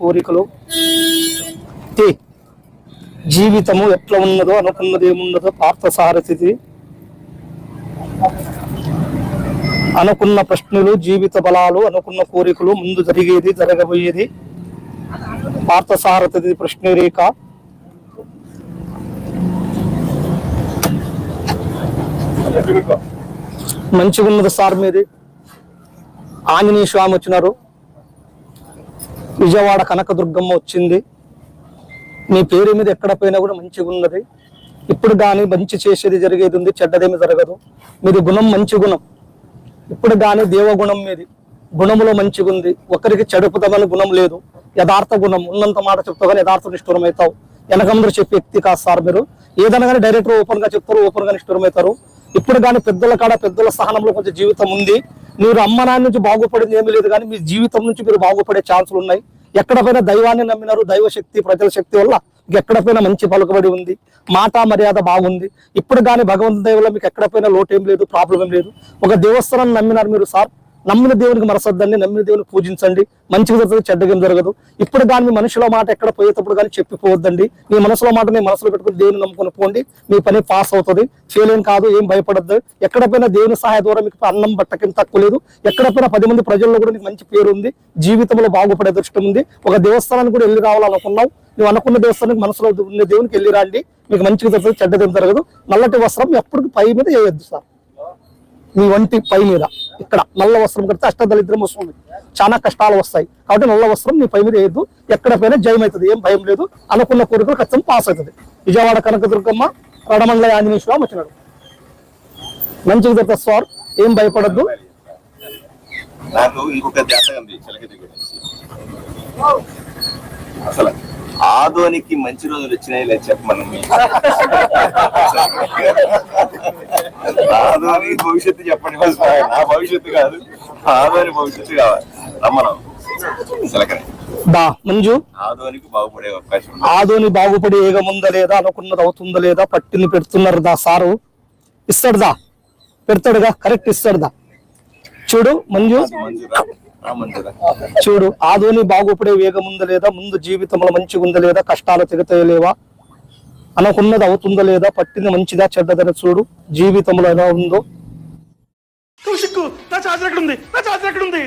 కోరికలు. జీవితము ఎట్లా ఉన్నదో అనుకున్నది ఏమున్నదో పార్థసారథిది. అనుకున్న ప్రశ్నలు జీవిత బలాలు అనుకున్న కోరికలు ముందు జరిగేది జరగబోయేది. పార్థసారథిది ప్రశ్న రేఖ మంచిగా ఉన్నది సార్ మీది. ఆంజనేయ స్వామి వచ్చినారు. విజయవాడ కనకదుర్గమ్మ వచ్చింది. మీ పేరు మీద ఎక్కడ పోయినా కూడా మంచిగా ఉన్నది. ఇప్పుడు కానీ మంచి చేసేది జరిగేది ఉంది చెడ్డదేమి జరగదు. మీది గుణం మంచి గుణం. ఇప్పుడు కానీ దేవగుణం మీది. గుణములో మంచిగా ఉంది. ఒకరికి చెడుపుతామని గుణం లేదు. యథార్థ గుణం. ఉన్నంత మాట చెప్తావు కానీ యథార్థ నిష్ఠూరం అవుతావు వెనకందరూ చెప్పే వ్యక్తి కాదు సార్ మీరు. ఏదైనా కానీ డైరెక్టర్ ఓపెన్గా చెప్తారు ఓపెన్గా నిష్ఠూరం అవుతారు ఇప్పుడు కానీ పెద్దల కాడ పెద్దల సహనంలో కొంచెం జీవితం ఉంది. మీరు అమ్మ నాన్న నుంచి బాగుపడింది ఏమీ లేదు కానీ మీ జీవితం నుంచి మీరు బాగుపడే ఛాన్సులు ఉన్నాయి. ఎక్కడ పోయినా దైవాన్ని నమ్మినారు దైవ శక్తి ప్రజల శక్తి వల్ల మీకు ఎక్కడ పోయినా మంచి పలుకబడి ఉంది. మాట మర్యాద బాగుంది. ఇప్పుడు కానీ భగవంతు దైవలో మీకు ఎక్కడ పోయినా లోటు ఏం లేదు ప్రాబ్లం ఏం లేదు. ఒక దేవస్థానం నమ్మినారు మీరు సార్. నమ్మిన దేవునికి మరసద్దండి నమ్మిన దేవుని పూజించండి. మంచిగా జరుగుతుంది చెడ్డగా జరగదు. ఇప్పుడు కానీ మీ మనుషుల మాట ఎక్కడ పోయేటప్పుడు కానీ చెప్పిపోవద్దండి. మీ మనసులో మాట మీ మనసులో పెట్టుకుని దేవుని నమ్ముకుని పోండి. మీ పని పాస్ అవుతుంది. ఫెయిల్ ఏం కాదు ఏం భయపడద్దు. ఎక్కడ దేవుని సహాయ ద్వారా మీకు అన్నం బట్టకేం తక్కువ లేదు. ఎక్కడ పోయినా పది మంది ప్రజల్లో కూడా మీకు మంచి పేరు ఉంది. జీవితంలో బాగుపడే దృష్టం ఉంది. ఒక దేవస్థానానికి కూడా వెళ్ళి కావాలనుకున్నావు నువ్వు అనుకున్న దేవస్థానానికి మనసులో ఉన్న దేవునికి వెళ్ళి రండి. మీకు మంచిగా జరుగుతుంది చెడ్డదేం జరగదు. నల్లటి వస్త్రం ఎప్పటికీ పై మీద వేయద్దు సార్. మీ వంటి పై మీద. ఇక్కడ నల్ల వస్త్రం కడితే అష్టదరిద్రం వస్తుంది. చాలా కష్టాలు వస్తాయి. కాబట్టి నల్ల వస్త్రం నీ పై మీద వేయద్దు. ఎక్కడ పైన జయం అవుతుంది ఏం భయం లేదు. అనుకున్న కోరికలు ఖచ్చితంగా పాస్ అవుతుంది. విజయవాడ కనకదుర్గమ్మ రడమండల ఆంజనేయ స్వామి వచ్చినాడు మంచిగా సార్. ఏం భయపడద్దు. నాకు ఇంకొక జాతకం అసలు ఆదోనికి మంచి రోజులు వచ్చినాయి లేదు చెప్పమని. ఆదోని భవిష్యత్తు చెప్పండి. నా భవిష్యత్తు కాదు ఆదోని భవిష్యత్తు కావాలి. రమ్మను. చిలకని దా మంజు. ఆదోనికి బాగుపడే అవకాశం ఉంది. ఆదోని బాగుపడి ఏగముందా లేదా అనుకున్నది అవుతుందా లేదా పట్టిని పెడుతున్నారు దా సారు. ఇస్తాడుదా పెడతాడుగా కరెక్ట్ ఇస్తాడుదా చూడు మంజు. చూడు ఆదోని బాగుపడే వేగం ఉందా లేదా ముందు జీవితంలో మంచిగా ఉందా లేదా కష్టాలు తెగతలేవా అనుకున్నది అవుతుందా లేదా పట్టింది మంచిదా చెడ్డదని చూడు జీవితంలో ఎలా ఉందో. కౌశిక్ నా చార్జర్ ఎక్కడ ఉంది నా చార్జర్ ఎక్కడ ఉంది